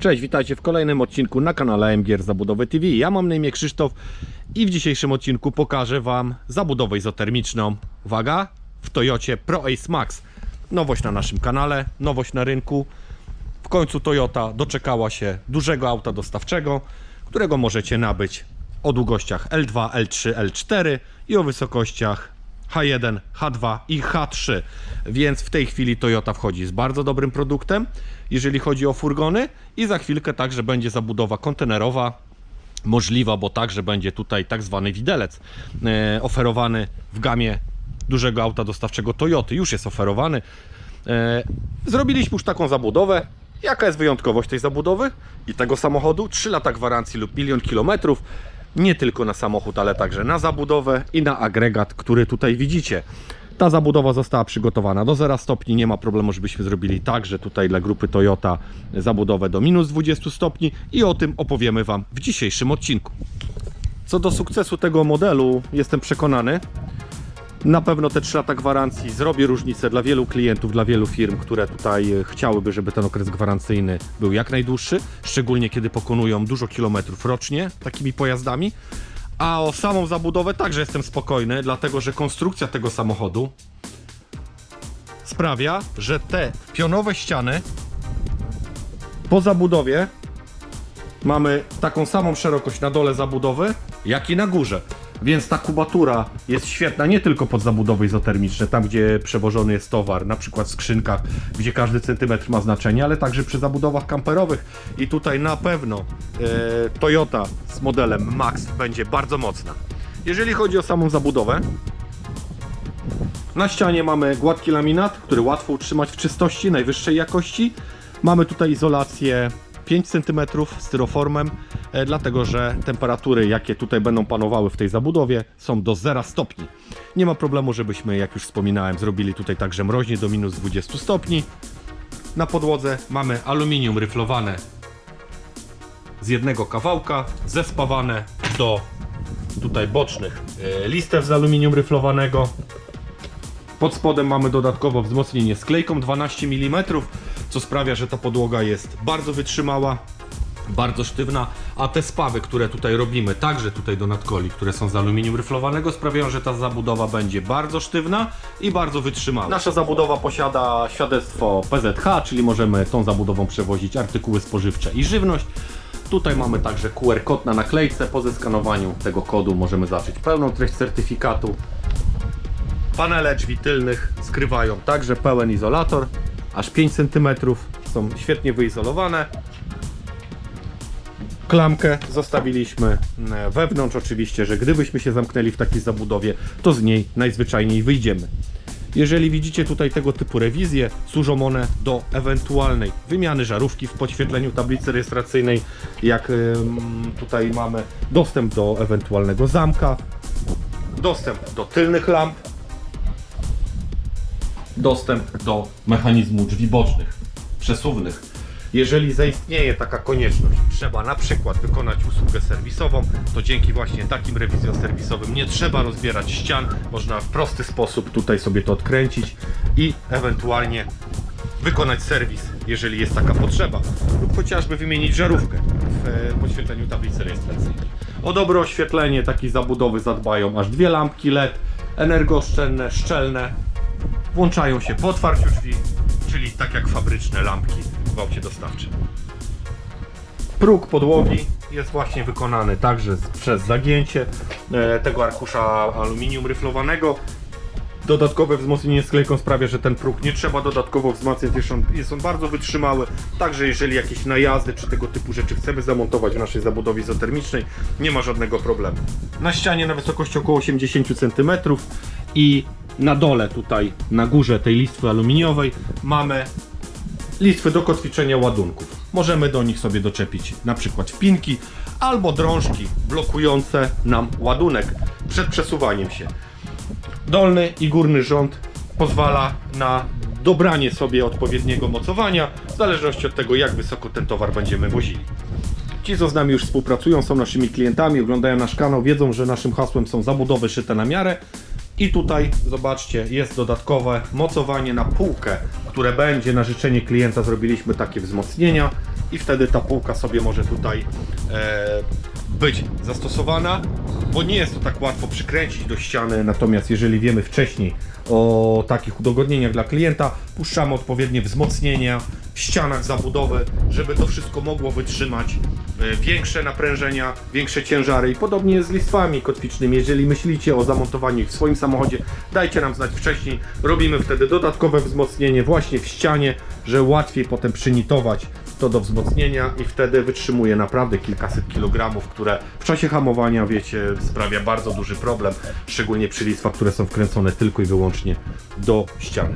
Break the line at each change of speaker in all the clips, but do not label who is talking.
Cześć, witajcie w kolejnym odcinku na kanale MGR Zabudowy TV. Ja mam na imię Krzysztof i w dzisiejszym odcinku pokażę Wam zabudowę izotermiczną. Uwaga, w Toyocie Pro Ace Max. Nowość na naszym kanale, nowość na rynku. W końcu Toyota doczekała się dużego auta dostawczego, którego możecie nabyć o długościach L2, L3, L4 i o wysokościach H1, H2 i H3. Więc w tej chwili Toyota wchodzi z bardzo dobrym produktem, jeżeli chodzi o furgony i za chwilkę także będzie zabudowa kontenerowa możliwa, bo także będzie tutaj tak zwany widelec e, oferowany w gamie dużego auta dostawczego Toyoty. Już jest oferowany. E, zrobiliśmy już taką zabudowę. Jaka jest wyjątkowość tej zabudowy i tego samochodu? 3 lata gwarancji lub milion kilometrów. Nie tylko na samochód, ale także na zabudowę i na agregat, który tutaj widzicie. Ta zabudowa została przygotowana do 0 stopni. Nie ma problemu, żebyśmy zrobili także tutaj dla grupy Toyota zabudowę do minus 20 stopni i o tym opowiemy Wam w dzisiejszym odcinku. Co do sukcesu tego modelu, jestem przekonany. Na pewno te 3 lata gwarancji zrobi różnicę dla wielu klientów, dla wielu firm, które tutaj e, chciałyby, żeby ten okres gwarancyjny był jak najdłuższy, szczególnie kiedy pokonują dużo kilometrów rocznie takimi pojazdami. A o samą zabudowę także jestem spokojny, dlatego że konstrukcja tego samochodu sprawia, że te pionowe ściany po zabudowie mamy taką samą szerokość na dole zabudowy, jak i na górze. Więc ta kubatura jest świetna nie tylko pod zabudowy izotermiczne, tam gdzie przewożony jest towar, na przykład w skrzynkach, gdzie każdy centymetr ma znaczenie, ale także przy zabudowach kamperowych. I tutaj na pewno e, Toyota z modelem Max będzie bardzo mocna. Jeżeli chodzi o samą zabudowę, na ścianie mamy gładki laminat, który łatwo utrzymać w czystości, najwyższej jakości. Mamy tutaj izolację 5 cm styroformem, e, dlatego że temperatury, jakie tutaj będą panowały w tej zabudowie, są do 0 stopni. Nie ma problemu, żebyśmy, jak już wspominałem, zrobili tutaj także mroźnie do minus 20 stopni. Na podłodze mamy aluminium ryflowane z jednego kawałka, zespawane do tutaj bocznych e, listew z aluminium ryflowanego. Pod spodem mamy dodatkowo wzmocnienie sklejką 12 mm, co sprawia, że ta podłoga jest bardzo wytrzymała, bardzo sztywna, a te spawy, które tutaj robimy, także tutaj do nadkoli, które są z aluminium ryflowanego, sprawiają, że ta zabudowa będzie bardzo sztywna i bardzo wytrzymała. Nasza zabudowa posiada świadectwo PZH, czyli możemy tą zabudową przewozić artykuły spożywcze i żywność. Tutaj mamy także QR kod na naklejce. Po zeskanowaniu tego kodu możemy zobaczyć pełną treść certyfikatu. Panele drzwi tylnych skrywają także pełen izolator, aż 5 cm, są świetnie wyizolowane. Klamkę zostawiliśmy wewnątrz, oczywiście, że gdybyśmy się zamknęli w takiej zabudowie, to z niej najzwyczajniej wyjdziemy. Jeżeli widzicie tutaj tego typu rewizje, służą one do ewentualnej wymiany żarówki w podświetleniu tablicy rejestracyjnej, jak tutaj mamy dostęp do ewentualnego zamka, dostęp do tylnych lamp, dostęp do mechanizmu drzwi bocznych, przesuwnych. Jeżeli zaistnieje taka konieczność, trzeba na przykład wykonać usługę serwisową, to dzięki właśnie takim rewizjom serwisowym nie trzeba rozbierać ścian, można w prosty sposób tutaj sobie to odkręcić i ewentualnie wykonać serwis, jeżeli jest taka potrzeba, lub chociażby wymienić żarówkę w e, podświetleniu tablicy rejestracyjnej. O dobre oświetlenie takiej zabudowy zadbają aż dwie lampki LED, energooszczędne, szczelne, włączają się po otwarciu drzwi, czyli tak jak fabryczne lampki w aucie dostawczym. Próg podłogi jest właśnie wykonany także przez zagięcie e, tego arkusza aluminium ryflowanego. Dodatkowe wzmocnienie sklejką sprawia, że ten próg nie trzeba dodatkowo wzmacniać, jest on, jest on bardzo wytrzymały. Także jeżeli jakieś najazdy czy tego typu rzeczy chcemy zamontować w naszej zabudowie izotermicznej, nie ma żadnego problemu. Na ścianie na wysokości około 80 cm i na dole tutaj, na górze tej listwy aluminiowej mamy listwy do kotwiczenia ładunków. Możemy do nich sobie doczepić na przykład wpinki albo drążki blokujące nam ładunek przed przesuwaniem się. Dolny i górny rząd pozwala na dobranie sobie odpowiedniego mocowania, w zależności od tego, jak wysoko ten towar będziemy wozili. Ci, co z nami już współpracują, są naszymi klientami, oglądają nasz kanał, wiedzą, że naszym hasłem są zabudowy szyte na miarę. I tutaj, zobaczcie, jest dodatkowe mocowanie na półkę, które będzie na życzenie klienta. Zrobiliśmy takie wzmocnienia i wtedy ta półka sobie może tutaj e, być zastosowana, bo nie jest to tak łatwo przykręcić do ściany, natomiast jeżeli wiemy wcześniej o takich udogodnieniach dla klienta, puszczamy odpowiednie wzmocnienia w ścianach zabudowy, żeby to wszystko mogło wytrzymać e, większe naprężenia, większe ciężary i podobnie jest z listwami kotwicznymi. Jeżeli myślicie o zamontowaniu ich w swoim samochodzie, dajcie nam znać wcześniej. Robimy wtedy dodatkowe wzmocnienie właśnie w ścianie, że łatwiej potem przynitować to do wzmocnienia i wtedy wytrzymuje naprawdę kilkaset kilogramów, które w czasie hamowania, wiecie, sprawia bardzo duży problem, szczególnie przy listwach, które są wkręcone tylko i wyłącznie do ściany.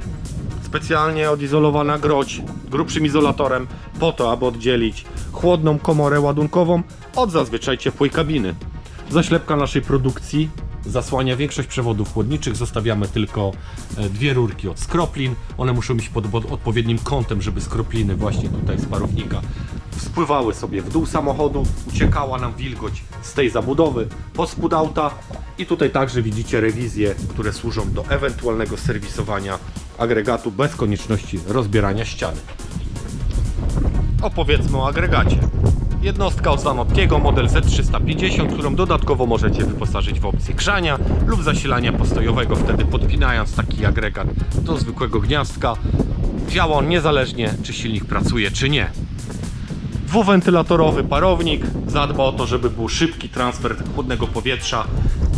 Specjalnie odizolowana groć grubszym izolatorem po to, aby oddzielić chłodną komorę ładunkową od zazwyczaj ciepłej kabiny. Zaślepka naszej produkcji zasłania większość przewodów chłodniczych. Zostawiamy tylko e, dwie rurki od skroplin. One muszą pod, pod odpowiednim kątem, żeby skropliny właśnie tutaj z parownika spływały sobie w dół samochodu. Uciekała nam wilgoć z tej zabudowy pod spód auta. I tutaj także widzicie rewizje, które służą do ewentualnego serwisowania agregatu bez konieczności rozbierania ściany. Opowiedzmy o agregacie. Jednostka od model Z350, którą dodatkowo możecie wyposażyć w opcję grzania lub zasilania postojowego, wtedy podpinając taki agregat do zwykłego gniazdka. Działa on niezależnie, czy silnik pracuje, czy nie. Dwuwentylatorowy parownik zadba o to, żeby był szybki transfer chłodnego powietrza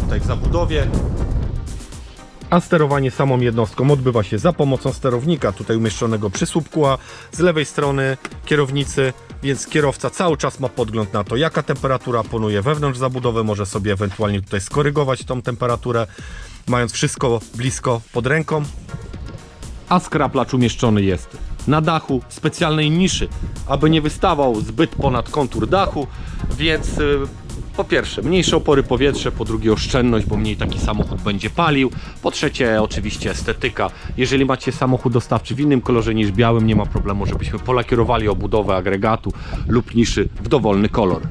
tutaj w zabudowie. A sterowanie samą jednostką odbywa się za pomocą sterownika, tutaj umieszczonego przy słupku, a z lewej strony kierownicy, więc kierowca cały czas ma podgląd na to, jaka temperatura panuje wewnątrz zabudowy, może sobie ewentualnie tutaj skorygować tą temperaturę, mając wszystko blisko pod ręką. A skraplacz umieszczony jest na dachu specjalnej niszy, aby nie wystawał zbyt ponad kontur dachu, więc y, po pierwsze mniejsze opory powietrza, po drugie oszczędność, bo mniej taki samochód będzie palił, po trzecie oczywiście estetyka. Jeżeli macie samochód dostawczy w innym kolorze niż białym, nie ma problemu, żebyśmy polakierowali obudowę agregatu lub niszy w dowolny kolor.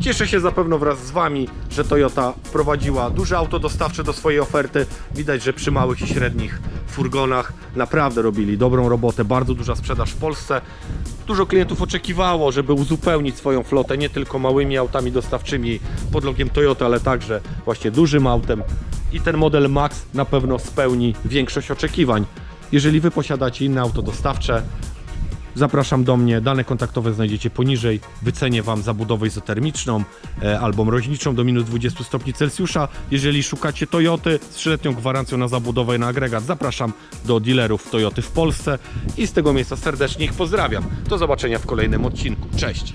Cieszę się zapewne wraz z Wami, że Toyota wprowadziła duże auto dostawcze do swojej oferty. Widać, że przy małych i średnich furgonach naprawdę robili dobrą robotę, bardzo duża sprzedaż w Polsce. Dużo klientów oczekiwało, żeby uzupełnić swoją flotę nie tylko małymi autami dostawczymi pod logiem Toyota, ale także właśnie dużym autem. I ten model Max na pewno spełni większość oczekiwań. Jeżeli Wy posiadacie inne auto dostawcze, Zapraszam do mnie, dane kontaktowe znajdziecie poniżej. Wycenię Wam zabudowę izotermiczną e, albo mroźniczą do minus 20 stopni Celsjusza. Jeżeli szukacie Toyoty z 3-letnią gwarancją na zabudowę i na agregat, zapraszam do dealerów Toyoty w Polsce i z tego miejsca serdecznie ich pozdrawiam. Do zobaczenia w kolejnym odcinku. Cześć!